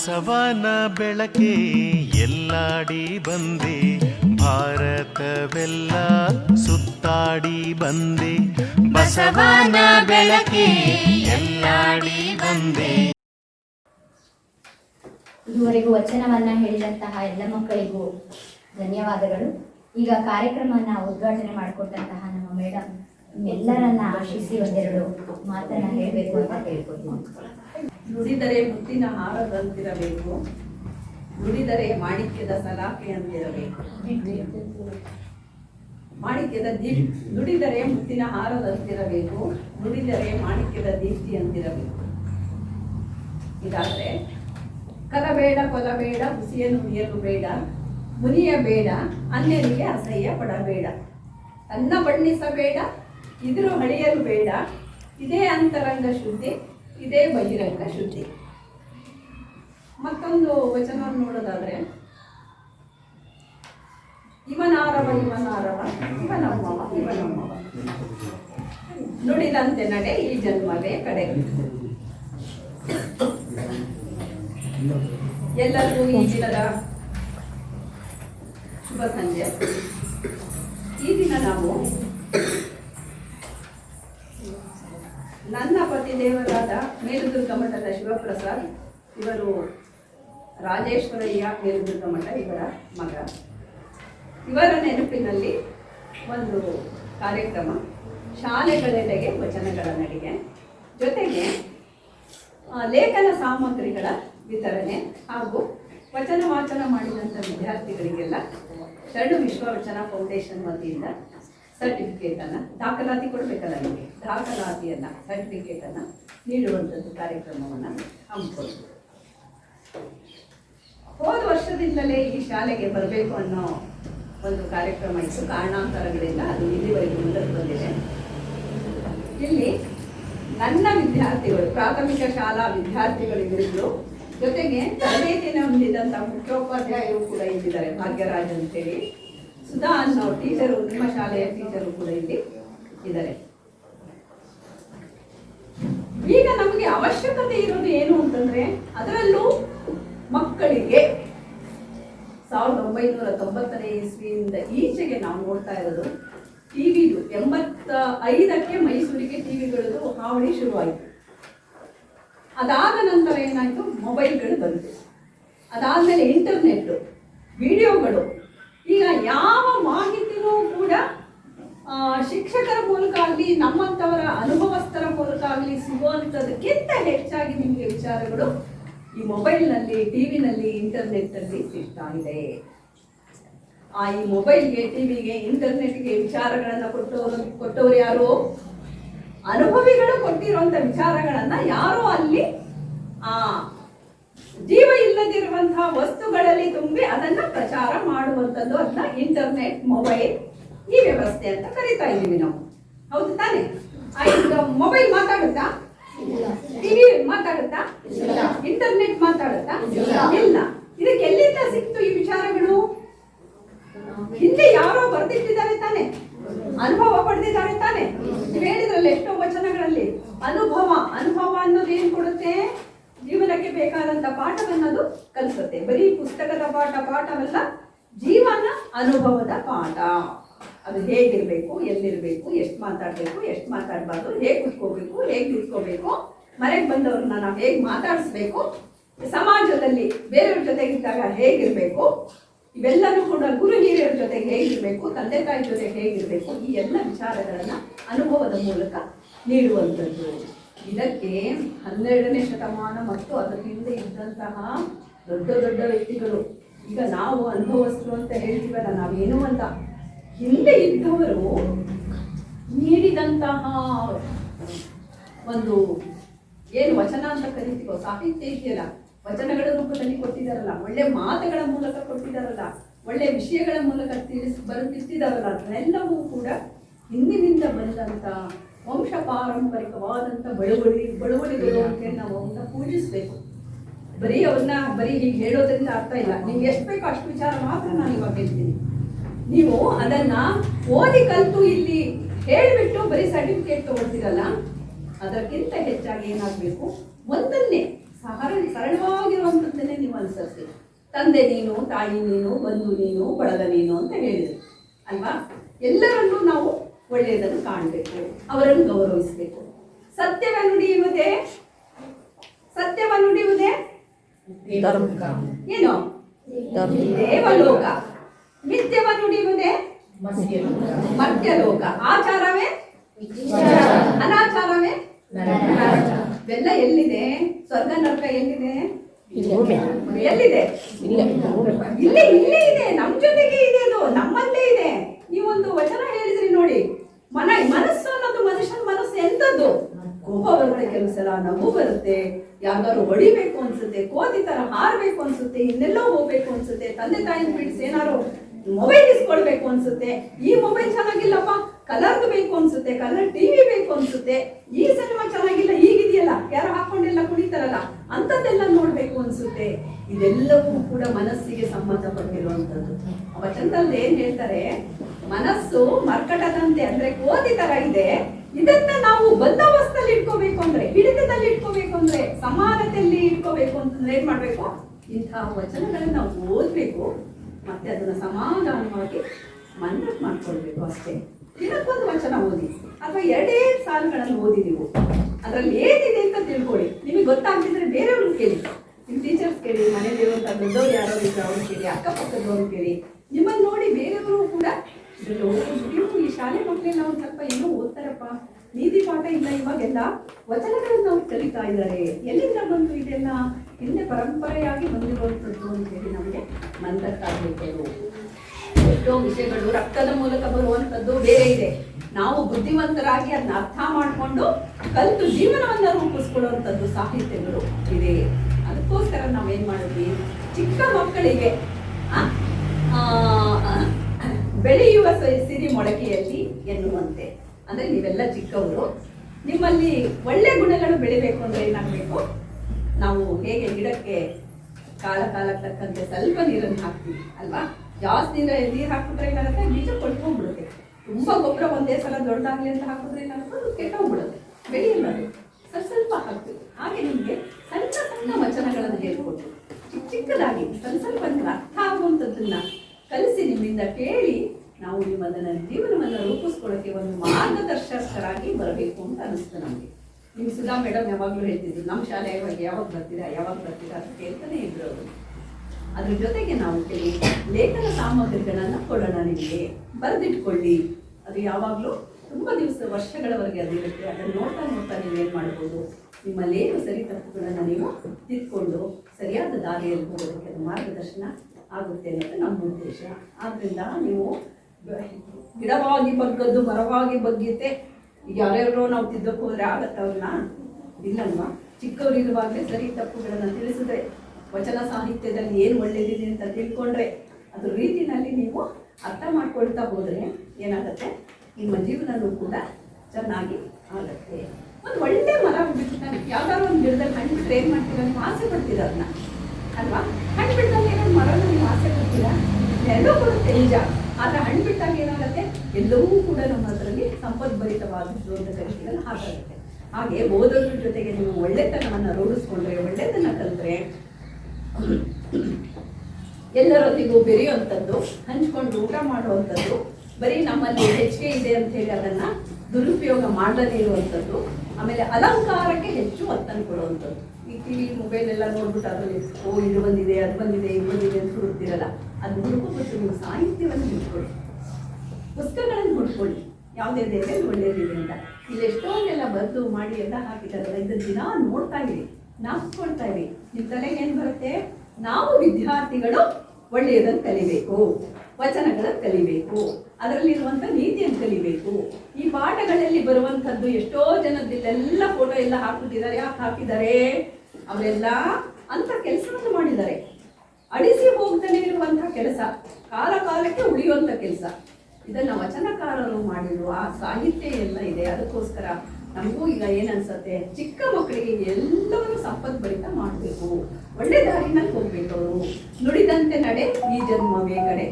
ಬಸವನ ಬೆಳಕೆ ಎಲ್ಲಾಡಿ ಬಂದೆ. ಭಾರತವೆಲ್ಲ ಸುತ್ತಾಡಿ ಬಂದೆ. ಬಸವನ ಬೆಳಕೆ ಎಲ್ಲಾಡಿ ಬಂದೆ. ಇದುವರೆಗೂ ವಚನವನ್ನ ಹೇಳಿದಂತಹ ಎಲ್ಲ ಮಕ್ಕಳಿಗೂ ಧನ್ಯವಾದಗಳು. ಈಗ ಕಾರ್ಯಕ್ರಮವನ್ನ ಉದ್ಘಾಟನೆ ಮಾಡಿಕೊಟ್ಟಂತಹ ನಮ್ಮ ಮೇಡಮ್ ಎಲ್ಲರನ್ನ ಆಶಿಸಿ ಒಂದೆರಡು ಮಾತನ್ನ ಹೇಳಬೇಕು ಅಂತ ಕೇಳ್ಕೊತೀನಿ ನುಡಿದರೆ ಮುತ್ತಿನ ಹಾರದಂತಿರಬೇಕು. ನುಡಿದರೆ ಮಾಣಿಕ್ಯದ ಸಲಾಖೆಯಂತಿರಬೇಕು ಮಾಣಿಕ್ಯದ ದೀಪ್ ನುಡಿದರೆ ಮುತ್ತಿನ ಹಾರದಂತಿರಬೇಕು. ನುಡಿದರೆ ಮಾಣಿಕ್ಯದ ದೀಪ್ತಿಯಂತಿರಬೇಕು ಇದಾದ್ರೆ, ಕಲಬೇಡ, ಕೊಲಬೇಡ, ಹುಸಿಯನ್ನು ಉಣಿಯಲು ಬೇಡ, ಮುನಿಯ ಬೇಡ, ಅನ್ಯರಿಗೆ ಅಸಹ್ಯ ಪಡಬೇಡ. ತನ್ನ ಬಣ್ಣಿಸಬೇಡ, ಇದ್ರು ಹಳಿಯಲು ಬೇಡ. ಇದೇ ಅಂತರಂಗ ಶುದ್ಧಿ. ಇದೇ ಬಹಿರಂಗ ಶುದ್ಧಿ. ಮತ್ತೊಂದು ವಚನವನ್ನು ನೋಡೋದಾದ್ರೆ, ಇವನಾರವ ಇವನಾರವ ಇವನಮ್ಮವ ಇವನಮ್ಮವ ನುಡಿದಂತೆ ನಡೆ ಈ ಜನ್ಮವೇ ಕಡೆ. ಎಲ್ಲರಿಗೂ ಈ ದಿನದ ಶುಭ ಸಂಜೆ. ಈ ದಿನ ನಾವು ಮೇಲುದುರ್ಗ ಮಠದ ಶಿವಪ್ರಸಾದ್, ಇವರು ರಾಜೇಶ್ವರಯ್ಯ ಮೇಲುದುರ್ಗ ಮಠ, ಇವರ ಮಗ. ಇವರ ನೆನಪಿನಲ್ಲಿ ಒಂದು ಕಾರ್ಯಕ್ರಮ, ಶಾಲೆಗಳೆಡೆಗೆ ವಚನಗಳ ನಡಿಗೆ. ಜೊತೆಗೆ ಲೇಖನ ಸಾಮಗ್ರಿಗಳ ವಿತರಣೆ ಹಾಗೂ ವಚನ ವಾಚನ ಮಾಡಿದಂಥ ವಿದ್ಯಾರ್ಥಿಗಳಿಗೆಲ್ಲ ಶರಣು ವಿಶ್ವ ವಚನ ಫೌಂಡೇಶನ್ ವತಿಯಿಂದ ಸರ್ಟಿಫಿಕೇಟನ್ನು ದಾಖಲಾತಿ ಕೊಡಬೇಕಲ್ಲ ನಿಮಗೆ. ದಾಖಲಾತಿಯನ್ನು ಸರ್ಟಿಫಿಕೇಟನ್ನು ನೀಡುವಂಥದ್ದು ಕಾರ್ಯಕ್ರಮವನ್ನು ಹಮ್ಮಿಕೊಳ್ಳಿ ಹೋದ ವರ್ಷದಿಂದಲೇ ಈ ಶಾಲೆಗೆ ಬರಬೇಕು ಅನ್ನೋ ಒಂದು ಕಾರ್ಯಕ್ರಮ ಇತ್ತು. ಕಾರಣಾಂತರಗಳಿಂದ ಅದು ಇಲ್ಲಿವರೆಗೂ ಮುಂದಕ್ಕೆ ಬಂದಿದೆ. ಇಲ್ಲಿ ನನ್ನ ವಿದ್ಯಾರ್ಥಿಗಳು, ಪ್ರಾಥಮಿಕ ಶಾಲಾ ವಿದ್ಯಾರ್ಥಿಗಳಿಗಿದ್ರು ಜೊತೆಗೆ ತರಬೇತಿನ ಹೊಂದಿದಂಥ ಮುಖ್ಯೋಪಾಧ್ಯಾಯರು ಕೂಡ ಇದ್ದಿದ್ದಾರೆ. ಭಾಗ್ಯರಾಜ್ ಅಂತೇಳಿ. ಸುಧಾ ಅನ್ನೋ ಟೀಚರು ನಿಮ್ಮ ಶಾಲೆಯ ಟೀಚರು ಕೂಡ ಇಲ್ಲಿ ಇದ್ದಾರೆ. ಈಗ ನಮಗೆ ಅವಶ್ಯಕತೆ ಇರೋದು ಏನು ಅಂತಂದ್ರೆ, ಅದರಲ್ಲೂ ಮಕ್ಕಳಿಗೆ ಸಾವಿರದ ಒಂಬೈನೂರ ತೊಂಬತ್ತನೇ ಇಸ್ವಿಯಿಂದ ಈಚೆಗೆ ನಾವು ನೋಡ್ತಾ ಇರೋದು, ಟಿವಿದು ಎಂಬತ್ತ ಐದಕ್ಕೆ ಮೈಸೂರಿಗೆ ಟಿವಿಗಳದು ಹಾವಳಿ ಶುರುವಾಯಿತು. ಅದಾದ ನಂತರ ಏನಾಯಿತು? ಮೊಬೈಲ್ಗಳು ಬಂತು ಅದಾದಮೇಲೆ ಇಂಟರ್ನೆಟ್ಟು ವಿಡಿಯೋಗಳು ಈಗ ಯಾವ ಮಾಹಿತಿನೂ ಕೂಡ ಶಿಕ್ಷಕರ ಮೂಲಕ ಆಗಲಿ ನಮ್ಮಂಥವರ ಅನುಭವಸ್ಥರ ಮೂಲಕ ಆಗಲಿ ಸಿಗುವಂಥದಕ್ಕಿಂತ ಹೆಚ್ಚಾಗಿ ನಿಮಗೆ ವಿಚಾರಗಳು ಈ ಮೊಬೈಲ್ನಲ್ಲಿ, ಟಿವಿನಲ್ಲಿ, ಇಂಟರ್ನೆಟ್ಟಲ್ಲಿ ಸಿಗ್ತಾ ಇದೆ. ಆ ಈ ಮೊಬೈಲ್ಗೆ, ಟಿವಿಗೆ ಇಂಟರ್ನೆಟ್ಗೆ ವಿಚಾರಗಳನ್ನು ಕೊಟ್ಟವರು ಕೊಟ್ಟವರು ಯಾರು? ಅನುಭವಿಗಳು ಕೊಟ್ಟಿರುವಂತ ವಿಚಾರಗಳನ್ನು ಯಾರೋ ಅಲ್ಲಿ, ಆ ಜೀವ ಇಲ್ಲದಿರುವಂತಹ ವಸ್ತುಗಳಲ್ಲಿ ತುಂಬಿ ಅದನ್ನ ಪ್ರಚಾರ ಮಾಡುವಂಥದ್ದು ಅದನ್ನ ಇಂಟರ್ನೆಟ್ ಮೊಬೈಲ್ ಈ ವ್ಯವಸ್ಥೆ ಅಂತ ಕರಿತಾ ಇದ್ದೀವಿ ನಾವು. ಹೌದು ತಾನೆ? ಮೊಬೈಲ್ ಮಾತಾಡುತ್ತಾ? ಟಿವಿ ಮಾತಾಡುತ್ತಾ? ಇಂಟರ್ನೆಟ್ ಮಾತಾಡುತ್ತಾ? ಇಲ್ಲ. ಇದಕ್ಕೆ ಎಲ್ಲಿಂದ ಸಿಕ್ತು ಈ ವಿಚಾರಗಳು? ಹಿಂದೆ ಯಾರೋ ಬರೆದಿಟ್ಟಿದ್ದಾರೆ ತಾನೆ? ಅನುಭವ ಪಡೆದಿದ್ದಾರೆ ತಾನೆ? ನೀವು ಹೇಳಿದ್ರಲ್ಲಿ ಎಷ್ಟೋ ವಚನಗಳಲ್ಲಿ ಅನುಭವ ಅನುಭವ ಅನ್ನೋದು ಏನ್ ಕೊಡುತ್ತೆ? ಜೀವನಕ್ಕೆ ಬೇಕಾದಂತ ಪಾಠವನ್ನದು ಕಲಿಸುತ್ತೆ. ಬರೀ ಪುಸ್ತಕದ ಪಾಠ, ಪಾಠವಲ್ಲ, ಜೀವನ ಅನುಭವದ ಪಾಠ. ಅದು ಹೇಗಿರ್ಬೇಕು, ಎಲ್ಲಿರಬೇಕು, ಎಷ್ಟು ಮಾತಾಡಬೇಕು, ಎಷ್ಟು ಮಾತಾಡಬಾರ್ದು, ಹೇಗೆ ಕುತ್ಕೋಬೇಕು, ಹೇಗೆ ನಿಂತ್ಕೋಬೇಕು, ಮನೆಗೆ ಬಂದವ್ರನ್ನ ನಾವು ಹೇಗೆ ಮಾತಾಡಿಸ್ಬೇಕು, ಸಮಾಜದಲ್ಲಿ ಬೇರೆಯವ್ರ ಜೊತೆಗಿದ್ದಾಗ ಹೇಗಿರಬೇಕು ಇವೆಲ್ಲರೂ ಕೂಡ ಗುರು ಹಿರಿಯರ ಜೊತೆಗೆ ಹೇಗಿರ್ಬೇಕು, ತಂದೆ ತಾಯಿ ಜೊತೆ ಹೇಗಿರಬೇಕು, ಈ ಎಲ್ಲ ವಿಚಾರಗಳನ್ನು ಅನುಭವದ ಮೂಲಕ ನೀಡುವಂಥದ್ದು. ಇದಕ್ಕೆ ಹನ್ನೆರಡನೇ ಶತಮಾನ ಮತ್ತು ಅದರ ಹಿಂದೆ ಇದ್ದಂತಹ ದೊಡ್ಡ ದೊಡ್ಡ ವ್ಯಕ್ತಿಗಳು. ಈಗ ನಾವು ಅನುಭವಸ್ಥರು ಅಂತ ಹೇಳ್ತೀವಲ್ಲ, ನಾವೇನು ಅಂತ. ಹಿಂದೆ ಇದ್ದವರು ನೀಡಿದಂತಹ ಒಂದು ಏನು ವಚನ ಅಂತ ಕರಿತೀವೋ, ಸಾಹಿತ್ಯ ಇದೆಯಲ್ಲ. ವಚನಗಳ ರೂಪದಲ್ಲಿ ಕೊಟ್ಟಿದ್ದಾರಲ್ಲ, ಒಳ್ಳೆ ಮಾತುಗಳ ಮೂಲಕ ಕೊಟ್ಟಿದ್ದಾರಲ್ಲ, ಒಳ್ಳೆ ವಿಷಯಗಳ ಮೂಲಕ ತಿಳಿಸಿ ಬರುತ್ತಿದ್ದಾರಲ್ಲ ಅದನ್ನೆಲ್ಲವೂ ಕೂಡ ಹಿಂದಿನಿಂದ ಬಂದಂತ ವಂಶ ಪಾರಂಪರಿಕವಾದಂಥ ಬಳುವಳಿ, ಬಳುವಳಿಗಳು ಅಂತೇಳಿ ನಾವು ಅವನ್ನ ಪೂಜಿಸಬೇಕು. ಬರೀ ಅವ್ರನ್ನ ಬರೀ ಹೀಗೆ ಹೇಳೋದ್ರಿಂದ ಅರ್ಥ ಇಲ್ಲ. ನಿಮ್ಗೆ ಎಷ್ಟು ಬೇಕೋ ಅಷ್ಟು ವಿಚಾರ ಮಾತ್ರ ನಾನು ಇವಾಗ ಹೇಳ್ತೀನಿ. ನೀವು ಅದನ್ನ ಓದಿ ಕಲಿತು ಇಲ್ಲಿ ಹೇಳಿಬಿಟ್ಟು ಬರೀ ಸರ್ಟಿಫಿಕೇಟ್ ತಗೊಳ್ತೀರಲ್ಲ, ಅದಕ್ಕಿಂತ ಹೆಚ್ಚಾಗಿ ಏನಾಗಬೇಕು? ಒಂದನ್ನೇ, ಸಹರ, ಸರಳವಾಗಿರುವಂಥದ್ದನ್ನೇ ನೀವು ಅನುಸರಿಸಿ. ತಂದೆ ನೀನು, ತಾಯಿ ನೀನು, ಬಂಧು ನೀನು, ಬಳಗ ನೀನು ಅಂತ ಹೇಳಿದ್ರು. ಅಲ್ವಾ? ಎಲ್ಲರನ್ನೂ ನಾವು ಒಳ್ಳೆಯದನ್ನು ಕಾಣಬೇಕು. ಅವರನ್ನು ಗೌರವಿಸಬೇಕು. ಸತ್ಯವನ್ನು ನುಡಿಯುವುದೇ? ಸತ್ಯವನ್ನು ನುಡಿಯುವುದೇ? ಏನು? ದೇವಲೋಕ. ನಿತ್ಯವನ್ನು ನುಡಿಯುವುದೇ? ಮರ್ತ್ಯಲೋಕ ಆಚಾರವೇ? ಅನಾಚಾರವೇ? ಬೆಲ್ಲ ಎಲ್ಲಿದೆ? ಸ್ವರ್ಗ ನರಕ ಎಲ್ಲಿದೆ? ಎಲ್ಲಿದೆ? ಇಲ್ಲೇ ಇಲ್ಲೇ ಇದೆ. ನಮ್ ಜೊತೆಗೆ ಇದೆ ಅದು. ನಮ್ಮಲ್ಲೇ ಇದೆ. ನೀವೊಂದು ವಚನ ಹೇಳಿದ್ರಿ ನೋಡಿ. ಮನ, ಮನಸ್ಸು ಅನ್ನೋದು ಮನುಷ್ಯನ ಮನಸ್ಸು ಎಂಥದ್ದು? ಕೋಪ ಬರುತ್ತೆ, ಕೆಲವು ಸಲ ನಗು ಬರುತ್ತೆ ಯಾವ್ದಾದ್ರು ಹೊಡಿಬೇಕು ಅನ್ಸುತ್ತೆ, ಕೋತಿ ತರ ಹಾರ್ಬೇಕು ಅನ್ಸುತ್ತೆ, ಇನ್ನೆಲ್ಲೋ ಹೋಗ್ಬೇಕು ಅನ್ಸುತ್ತೆ, ತಂದೆ ತಾಯಿನ ಬಿಡಿಸಿ ಏನಾದ್ರು ಮೊಬೈಲ್ ಇಸ್ಕೊಳ್ಬೇಕು ಅನ್ಸುತ್ತೆ, ಈ ಮೊಬೈಲ್ ಚೆನ್ನಾಗಿಲ್ಲಪ್ಪ ಕಲರ್ದು ಬೇಕು ಅನ್ಸುತ್ತೆ ಕಲರ್ ಟಿವಿ ಬೇಕು ಅನ್ಸುತ್ತೆ, ಈ ಸಿನಿಮಾ ಚೆನ್ನಾಗಿಲ್ಲ ಈಗಿದೆಯಲ್ಲ ಯಾರೋ ಹಾಕೊಂಡೆಲ್ಲ, ಕುಣಿತಾರಲ್ಲ? ಅಂಥದ್ದೆಲ್ಲ ನೋಡ್ಬೇಕು ಅನ್ಸುತ್ತೆ. ಇದೆಲ್ಲವೂ ಕೂಡ ಮನಸ್ಸಿಗೆ ಸಂಬಂಧಪಟ್ಟಿರುವಂಥದ್ದು. ವಚನದಲ್ಲಿ ಏನ್ ಹೇಳ್ತಾರೆ? ಮನಸ್ಸು ಮರ್ಕಟದಂತೆ ಅಂದ್ರೆ ಕೋತಿ ತರ ಇದೆ. ಇದನ್ನ ನಾವು ಬಂದೋಬಸ್ತಲ್ಲಿ ಇಟ್ಕೋಬೇಕು ಅಂದ್ರೆ, ಹಿಡಿತದಲ್ಲಿ ಇಟ್ಕೋಬೇಕು ಅಂದ್ರೆ, ಸಮಾನತೆಯಲ್ಲಿ ಇಟ್ಕೋಬೇಕು ಅಂತಂದ್ರೆ ಏನ್ ಮಾಡ್ಬೇಕು? ಇಂತಹ ವಚನಗಳನ್ನ ನಾವು ಓದ್ಬೇಕು. ಮತ್ತೆ ಅದನ್ನ ಸಮಾಧಾನವಾಗಿ ಮನ್ನ ಮಾಡ್ಕೊಳ್ಬೇಕು ಅಷ್ಟೇ. ದಿನಕ್ಕೊಂದು ವಚನ ಓದಿ. ಅಥವಾ ಎರಡೇ ಸಾಲುಗಳನ್ನು ಓದಿ ನೀವು. ಅದ್ರಲ್ಲಿ ಏನಿದೆ ಅಂತ ತಿಳ್ಕೊಳ್ಳಿ. ನಿಮಗೆ ಗೊತ್ತಾಗ್ತಿದ್ರೆ ಬೇರೆಯವ್ರನ್ನ ಕೇಳಿ. ನಿಮ್ಮ ಟೀಚರ್ಸ್ ಕೇಳಿ ಮನೇಲಿ ಇರುವಂತ ದೊಡ್ಡವ್ರು ಯಾರೋ ಇದ್ರು ಅವ್ರು ಕೇಳಿ ಅಕ್ಕಪಕ್ಕದವ್ರು ಕೇಳಿ. ನಿಮ್ಮನ್ನು ನೋಡಿ ಬೇರೆಯವರು ಕೂಡ ಓದ್ಬಿಟ್ಟು, ಈ ಶಾಲೆ ಮಕ್ಕಳಿಗೆ ನಾವು ಸ್ವಲ್ಪ ಏನೋ ಓದ್ತಾರಪ್ಪ. ನೀತಿ ಪಾಠ ಇಲ್ಲ ಇವಾಗೆಲ್ಲ ವಚನಗಳನ್ನು ನಾವು ಕಲಿತಾ ಇದ್ದಾರೆ. ಎಲ್ಲಿಂದ ಬಂತು ಇದೆಲ್ಲ? ಹಿಂದೆ ಪರಂಪರೆಯಾಗಿ ಬಂದಿರುವಂಥದ್ದು ಅಂತ ಹೇಳಿ ನಮಗೆ ಮಂದಕ್ಕಾಗಬೇಕು ಎಷ್ಟೋ ವಿಷಯಗಳು ರಕ್ತದ ಮೂಲಕ ಬರುವಂಥದ್ದು ಬೇರೆ ಇದೆ. ನಾವು ಬುದ್ಧಿವಂತರಾಗಿ ಅದನ್ನ ಅರ್ಥ ಮಾಡಿಕೊಂಡು ಕಲಿತು ಜೀವನವನ್ನ ರೂಪಿಸ್ಕೊಳ್ಳುವಂಥದ್ದು ಸಾಹಿತ್ಯಗಳು ಇದೆ. ಅದಕ್ಕೋಸ್ಕರ ನಾವೇನ್ ಮಾಡಿದ್ವಿ? ಚಿಕ್ಕ ಮಕ್ಕಳಿಗೆ ಬೆಳೆಯುವ ಸಿರಿ ಮೊಳಕೆಯಲ್ಲಿ ಎನ್ನುವಂತೆ. ಅಂದ್ರೆ ನೀವೆಲ್ಲ ಚಿಕ್ಕವರು, ನಿಮ್ಮಲ್ಲಿ ಒಳ್ಳೆ ಗುಣಗಳು ಬೆಳಿಬೇಕು ಅಂದ್ರೆ ಏನಾಗಬೇಕು? ನಾವು ಹೇಗೆ ಗಿಡಕ್ಕೆ ಕಾಲ ಕಾಲಕ್ಕೆ ತಕ್ಕಂತೆ ಸ್ವಲ್ಪ ನೀರನ್ನು ಹಾಕ್ತೀವಿ, ಅಲ್ವಾ? ಜಾಸ್ತಿ ನೀರು ನೀರು ಹಾಕಿದ್ರೆ ಏನಾಗುತ್ತೆ? ಬೀಜ ಕೊಳ್ಕೊಂಡ್ಬಿಡುತ್ತೆ ತುಂಬಾ ಗೊಬ್ಬರ ಒಂದೇ ಸಲ ದೊಡ್ಡದಾಗ್ಲಿ ಅಂತ ಹಾಕಿದ್ರೆ ಏನಾಗುತ್ತೆ? ಕೆಟ್ಟೋಗ್ಬಿಡುತ್ತೆ. ಬೆಳೆಯಲ್ಲ ಸ್ವಲ್ಪ ಸ್ವಲ್ಪ ಹಾಕ್ತೀವಿ ಹಾಗೆ ನಿಮಗೆ ಸಣ್ಣ ಸಣ್ಣ ವಚನಗಳನ್ನು ಹೇಳ್ಕೊಟ್ಟು, ಚಿಕ್ಕ ಚಿಕ್ಕದಾಗಿ ಸ್ವಲ್ಪ ಸ್ವಲ್ಪ ಅರ್ಥ ಆಗುವಂಥದ್ದನ್ನ ಕಲಿಸಿ ನಿಮ್ಮಿಂದ ಕೇಳಿ ನಾವು ನಿಮ್ಮದನ್ನ ಜೀವನವನ್ನ ರೂಪಿಸ್ಕೊಳ್ಳೋಕೆ ಒಂದು ಮಾರ್ಗದರ್ಶಕರಾಗಿ ಬರಬೇಕು ಅಂತ ಅನಿಸ್ತು ನಮಗೆ. ನಿಮ್ ಸುಧಾ ಮೇಡಮ್ ಯಾವಾಗಲೂ ಹೇಳ್ತಿದ್ರು ನಮ್ಮ ಶಾಲೆಯ ಬಗ್ಗೆ ಯಾವಾಗ ಬರ್ತೀರಾ? ಯಾವಾಗ ಬರ್ತೀರಾ? ಅಂತ ಕೇಳ್ತಾನೆ ಇದ್ರು ಅವರು. ಅದ್ರ ಜೊತೆಗೆ ನಾವು ಕೆಲವು ಲೇಖನ ಸಾಮಗ್ರಿಗಳನ್ನು ಕೊಡೋಣ ನಿಮಗೆ. ಬರೆದಿಟ್ಕೊಳ್ಳಿ. ಅದು ಯಾವಾಗಲೂ ತುಂಬಾ ದಿವಸ, ವರ್ಷಗಳವರೆಗೆ ಅದಿರುತ್ತೆ ಅದನ್ನ ನೋಡ್ತಾ ನೋಡ್ತಾ ನೀವು ಏನು ಮಾಡ್ಬೋದು? ನಿಮ್ಮಲ್ಲೇನು ಸರಿ ತಪ್ಪುಗಳನ್ನ ನೀವು ತಿದ್ಕೊಂಡು ಸರಿಯಾದ ದಾರಿಯಲ್ಲಿ ಹೋಗೋದಕ್ಕೆ ಮಾರ್ಗದರ್ಶನ ಆಗುತ್ತೆ ಅನ್ನೋದು ನಮ್ಮ ಉದ್ದೇಶ. ಆದ್ದರಿಂದ ನೀವು ಗಿಡವಾಗಿ ಬಗ್ಗದ್ದು ಮರವಾಗಿ ಬಗ್ಗೀತೆ ಯಾರ್ಯಾರೋ ನಾವು ತಿದ್ದಕ್ಕೆ ಹೋದ್ರೆ ಆಗತ್ತವ್ರನ್ನ? ಇಲ್ಲಲ್ವಾ? ಚಿಕ್ಕವರಿರುವಾಗಲೇ ಸರಿ ತಪ್ಪುಗಳನ್ನ ತಿಳಿಸಿದ್ರೆ ವಚನ ಸಾಹಿತ್ಯದಲ್ಲಿ ಏನು ಒಳ್ಳೆಯದಿದೆ ಅಂತ ತಿಳ್ಕೊಂಡ್ರೆ ಅದ್ರ ರೀತಿನಲ್ಲಿ ನೀವು ಅರ್ಥ ಮಾಡ್ಕೊಳ್ತಾ ಹೋದ್ರೆ ಏನಾಗುತ್ತೆ? ನಿಮ್ಮ ಜೀವನನೂ ಕೂಡ ಚೆನ್ನಾಗಿ ಆಗುತ್ತೆ. ಒಂದು ಒಳ್ಳೆ ಮರ ನಾನು ಯಾವ್ದಾದ್ರು ಒಂದು ಗಿಡದಲ್ಲಿ ಹಣ್ಣು ಬಿಟ್ಟರೆ ಏನು ಮಾಡ್ತೀರ? ನೀವು ಆಸೆ ಪಡ್ತೀರ ಅದನ್ನ ಅಲ್ವಾ? ಹಣ್ಣು ಬಿಟ್ಟಾಗ ಏನೋ ಮರನ ನೀವು ಆಸೆ ಪಡ್ತೀರಾ? ಎರಡೂ ಕೂಡ ನಿಜ. ಆದ್ರೆ ಹಣ್ಣು ಬಿಟ್ಟಾಗ ಏನಾಗುತ್ತೆ? ಎಲ್ಲವೂ ಕೂಡ ನಮ್ಮ ಅದರಲ್ಲಿ ಸಂಪದ್ಭರಿತವಾದದ್ದು ಅಂತ ಕರಿತೀರಲ್ಲ ಹಾಗಾಗುತ್ತೆ. ಹಾಗೆ ಓದೋದ್ರ ಜೊತೆಗೆ ನೀವು ಒಳ್ಳೆತನವನ್ನ ರೂಢಿಸ್ಕೊಂಡ್ರೆ, ಒಳ್ಳೆತನ ಕಲಿತ್ರೆ ಎಲ್ಲರೊಂದಿಗೂ ಬೆರೆಯುವಂಥದ್ದು, ಹಂಚ್ಕೊಂಡು ಊಟ ಮಾಡುವಂಥದ್ದು, ಬರೀ ನಮ್ಮಲ್ಲಿ ಹೆಚ್ಚಿಗೆ ಇದೆ ಅಂತ ಹೇಳಿ ಅದನ್ನ ದುರುಪಯೋಗ ಮಾಡದೇ ಇರುವಂಥದ್ದು, ಆಮೇಲೆ ಅಲಂಕಾರಕ್ಕೆ ಹೆಚ್ಚು ಒತ್ತನ್ನು ಕೊಡುವಂಥದ್ದು. ಈ ಟಿವಿ ಮೊಬೈಲ್ ಎಲ್ಲ ನೋಡ್ಬಿಟ್ಟು ಅದರಲ್ಲಿ, ಓ, ಇದು ಬಂದಿದೆ, ಅದು ಬಂದಿದೆ, ಇದು ಬಂದಿದೆ ಅಂತ ಹುಡುಕ್ತಿರಲ್ಲ, ಅದು ಹುಡುಕೋಬಿಟ್ಟು ನೀವು ಸಾಹಿತ್ಯವನ್ನು ಹುಡ್ಕೊಳ್ಳಿ. ಪುಸ್ತಕಗಳನ್ನು ಹುಡ್ಕೊಳ್ಳಿ. ಯಾವುದೇ ಎಲ್ಲಿ ಒಳ್ಳೆಯದಿದೆ ಅಂತ. ಇಲ್ಲಿ ಎಷ್ಟೊಂದೆಲ್ಲ ಬರೆದು ಮಾಡಿ ಎಲ್ಲ ಹಾಕಿದಾರಲ್ಲ ಇದನ್ನು ದಿನ ನೋಡ್ತಾ ಇರಿ ನಾಪ್ಕೊಳ್ತಾ ಇರಿ. ನಿಮ್ಮ ತಲೆಗೆ ಏನು ಬರುತ್ತೆ? ನಾವು ವಿದ್ಯಾರ್ಥಿಗಳು ಒಳ್ಳೆಯದನ್ನ ಕಲಿಬೇಕು ವಚನಗಳನ್ನು ಕಲಿಬೇಕು ಅದರಲ್ಲಿರುವಂಥ ನೀತಿಯನ್ನು ಕಲಿಬೇಕು. ಈ ಪಾಠಗಳಲ್ಲಿ ಬರುವಂಥದ್ದು ಎಷ್ಟೋ ಜನದಿಲ್ಲೆಲ್ಲ ಫೋಟೋ ಎಲ್ಲ ಹಾಕ್ಬಿಟ್ಟಿದ್ದಾರೆ, ಯಾಕೆ ಹಾಕಿದ್ದಾರೆ? ಅವರೆಲ್ಲ ಅಂತ ಕೆಲಸವನ್ನು ಮಾಡಿದ್ದಾರೆ. ಅಡಿಸಿ ಹೋಗ್ದಲೇ ಇರುವಂತಹ ಕೆಲಸ, ಕಾಲ ಕಾಲಕ್ಕೆ ಉಳಿಯುವಂತ ಕೆಲಸ. ಇದನ್ನ ವಚನಕಾರರು ಮಾಡಿರುವ ಆ ಸಾಹಿತ್ಯ ಎಲ್ಲ ಇದೆ. ಅದಕ್ಕೋಸ್ಕರ ನಮಗೂ ಈಗ ಏನನ್ಸತ್ತೆ? ಚಿಕ್ಕ ಮಕ್ಕಳಿಗೆ ಎಲ್ಲವನ್ನೂ ಸಂಪದ್ಭರಿತ ಮಾಡಬೇಕು. ಒಳ್ಳೆ ದಾರಿನಲ್ಲಿ ಹೋಗ್ಬೇಕು ಅವರು. ನುಡಿದಂತೆ ನಡೆ ಈ ಜನ್ಮವೇ ಕಡೆ.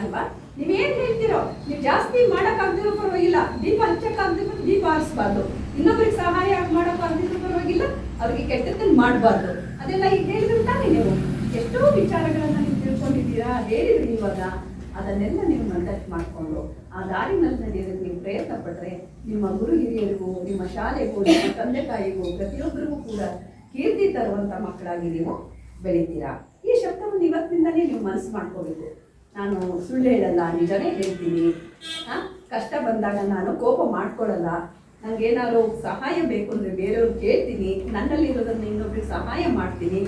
ಅಲ್ವಾ? ನೀವೇನ್ ಹೇಳ್ತೀರೋ? ನೀವು ಜಾಸ್ತಿ ಮಾಡೋಕ್ಕಾಗ್ದಿರೋ ಪರವಾಗಿಲ್ಲ. ದೀಪ ಹಚ್ಚಕ್ಕಾಗ್ದಿರೋ ದೀಪ ಹರಿಸ್ಬಾರ್ದು ಇನ್ನೊಬ್ರಿಗೆ ಸಹಾಯ ಮಾಡಕ್ ಆಗಿದ್ರು ಪರವಾಗಿಲ್ಲ, ಅವ್ರಿಗೆ ಕೆಟ್ಟದ್ದನ್ನು ಮಾಡಬಾರ್ದು. ಅದೆಲ್ಲ ಈಗ ಹೇಳಿದ್ರು ತಾನೇ ನೀವು. ಎಷ್ಟೋ ವಿಚಾರಗಳನ್ನ ನೀವು ತಿಳ್ಕೊಂಡಿದ್ದೀರಾ? ಹೇಳಿದ್ರಿ ಇವಾಗ. ಅದನ್ನೆಲ್ಲ ನೀವು ಮಂಡಟ್ ಮಾಡಿಕೊಂಡು. ಆ ದಾರಿನಲ್ಲಿ ನಡೆಯೋದಕ್ಕೆ ನೀವು ಪ್ರಯತ್ನ ಪಟ್ಟರೆ ನಿಮ್ಮ ಗುರು ಹಿರಿಯರಿಗೂ, ನಿಮ್ಮ ಶಾಲೆಗೂ, ನಿಮ್ಮ ತಂದೆ ತಾಯಿಗೂ, ಪ್ರತಿಯೊಬ್ಬರಿಗೂ ಕೂಡ ಕೀರ್ತಿ ತರುವಂತ ಮಕ್ಕಳಾಗಿ ನೀವು ಬೆಳಿತೀರಾ? ಈ ಶಬ್ದವನ್ನು ಇವತ್ತಿನಿಂದಲೇ ನೀವು ಮನಸ್ಸು ಮಾಡ್ಕೋಬೇಕು. ನಾನು ಸುಳ್ಳು ಹೇಳಲ್ಲ ನಿಜನೇ ಹೇಳ್ತೀನಿ. ಕಷ್ಟ ಬಂದಾಗ ನಾನು ಕೋಪ ಮಾಡ್ಕೊಳ್ಳಲ್ಲ. ನಂಗೇನಾದ್ರು ಸಹಾಯ ಬೇಕು ಅಂದರೆ ಬೇರೆಯವ್ರು ಕೇಳ್ತೀನಿ. ನನ್ನಲ್ಲಿರೋದನ್ನ ಇನ್ನೊಬ್ರಿಗೆ ಸಹಾಯ ಮಾಡ್ತೀನಿ.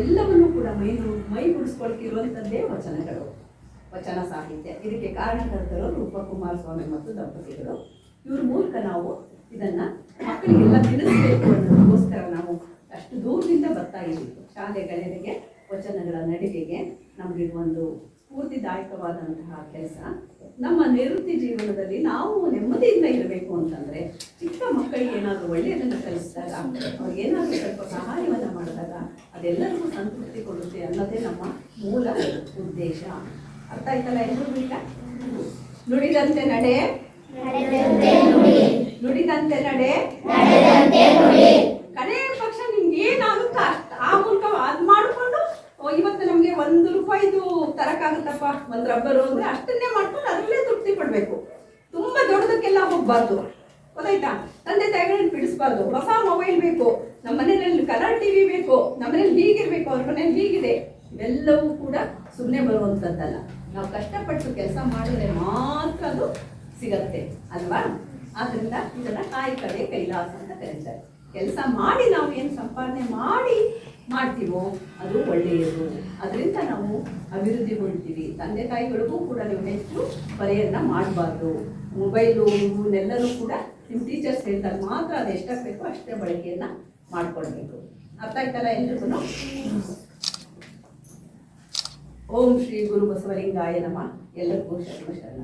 ಎಲ್ಲವನ್ನೂ ಕೂಡ ಮೈ ಮೈ ಗುಡಿಸ್ಕೊಳ್ಕೆ ಇರುವಂಥದ್ದೇ ವಚನಗಳು. ವಚನ ಸಾಹಿತ್ಯ. ಇದಕ್ಕೆ ಕಾರಣಕರ್ತರು ರೂಪಕುಮಾರ ಸ್ವಾಮಿ ಮತ್ತು ದಂಪತಿಗಳು. ಇವ್ರ ಮೂಲಕ ನಾವು ಇದನ್ನ ಮಕ್ಕಳಿಗೆಲ್ಲ ತಿಳಿಸಬೇಕು ಅನ್ನೋದಕ್ಕೋಸ್ಕರ ನಾವು ಅಷ್ಟು ದೂರದಿಂದ ಬರ್ತಾ ಇದ್ದೀವಿ. ಶಾಲೆಗಳಿಗೆ ವಚನಗಳ ನಡಿಗೆಗೆ ನಮಗೆ ಒಂದು ಸ್ಫೂರ್ತಿದಾಯಕವಾದಂತಹ ಕೆಲಸ. ನಮ್ಮ ನಿವೃತ್ತಿ ಜೀವನದಲ್ಲಿ ನಾವು ನೆಮ್ಮದಿಯಿಂದ ಇರಬೇಕು ಅಂತಂದ್ರೆ ಚಿಕ್ಕ ಮಕ್ಕಳಿಗೆ ಏನಾದರೂ ಒಳ್ಳೆಯದನ್ನು ಕಲಿಸಿದಾಗ ಅವ್ರಿಗೆ ಏನಾದರೂ ಸ್ವಲ್ಪ ಸಹಾಯವನ್ನು ಮಾಡಿದಾಗ ಅದೆಲ್ಲರಿಗೂ ಸಂತೃಪ್ತಿ ಕೊಡುತ್ತೆ ಅನ್ನೋದೇ ನಮ್ಮ ಮೂಲ ಉದ್ದೇಶ. ಅರ್ಥ ಆಯ್ತಲ್ಲ ಎಲ್ಲರೂ ಈಗ ನುಡಿದಂತೆ ನಡೆ. ನುಡಿದಂತೆ ನಡೆ. ಕಡೆ ಪಕ್ಷ ನಿಮ್ಗೆ ಏನಾಗುತ್ತೋ ಅಷ್ಟ್ ಆ ಮೂಲಕ ಅದ್ ಮಾಡಿಕೊಂಡು ಇವತ್ತು ನಮ್ಗೆ ಒಂದು ರೂಪಾಯಿದು ತರಕಾಗುತ್ತಪ್ಪ ಒಂದು ರಬ್ಬರು ಅಂದ್ರೆ ಅಷ್ಟನ್ನೇ ಮಾಡ್ಕೊಂಡು ಅದರಲ್ಲೇ ತೃಪ್ತಿ ಪಡ್ಬೇಕು. ತುಂಬಾ ದೊಡ್ಡದಕ್ಕೆಲ್ಲ ಹೋಗ್ಬಾರ್ದು. ಗೊತ್ತಾಯ್ತಾ? ತಂದೆ ತಾಯಿಗಳನ್ನ ಬಿಡಿಸ್ಬಾರ್ದು. ಹೊಸ ಮೊಬೈಲ್ ಬೇಕು. ನಮ್ಮ ಮನೆಯಲ್ಲಿ ಕಲರ್ ಟಿವಿ ಬೇಕು. ನಮ್ಮ ಮನೇಲಿ ಹೀಗಿರ್ಬೇಕು. ಅವ್ರ ಮನೇಲಿ ಹೀಗಿದೆ. ಇವೆಲ್ಲವೂ ಕೂಡ ಸುಮ್ಮನೆ ಬರುವಂಥದ್ದಲ್ಲ ನಾವು ಕಷ್ಟಪಟ್ಟು ಕೆಲಸ ಮಾಡಿದ್ರೆ ಮಾತ್ರ ಅದು ಸಿಗತ್ತೆ, ಅಲ್ವಾ? ಆದ್ರಿಂದ ಇದನ್ನ ಕಾಯಕವೇ ಕೈಲಾಸ ಅಂತ ಕರೀತಾರೆ. ಕೆಲಸ ಮಾಡಿ ನಾವು ಏನು ಸಂಪಾದನೆ ಮಾಡಿ ಮಾಡ್ತೀವೋ ಅದು ಒಳ್ಳೆಯದು. ಅದರಿಂದ ನಾವು ಅಭಿವೃದ್ಧಿ ಹೊಂದ್ತೀವಿ. ತಂದೆ ತಾಯಿಗಳಿಗೂ ಕೂಡ ನೀವು ಹೆಚ್ಚು ಪರಿಹಾರ ಮಾಡಬಾರ್ದು. ಮೊಬೈಲು ಇವನ್ನೆಲ್ಲರೂ ಕೂಡ ನಿಮ್ಮ ಟೀಚರ್ಸ್ ಹೇಳ್ತಾರೆ, ಮಾತ್ರ ಅದು ಎಷ್ಟಾಗಬೇಕು ಅಷ್ಟೇ ಬಳಕೆಯನ್ನು ಮಾಡ್ಕೊಳ್ಬೇಕು. ಅರ್ಥ ಆಯ್ತಲ್ಲ ಎಲ್ರಿಗೂ? ಓಂ ಶ್ರೀ ಗುರು ಬಸವಲಿಂಗಾಯ ನಮ. ಎಲ್ಲರಿಗೂ ಶರಣ ಶರಣ.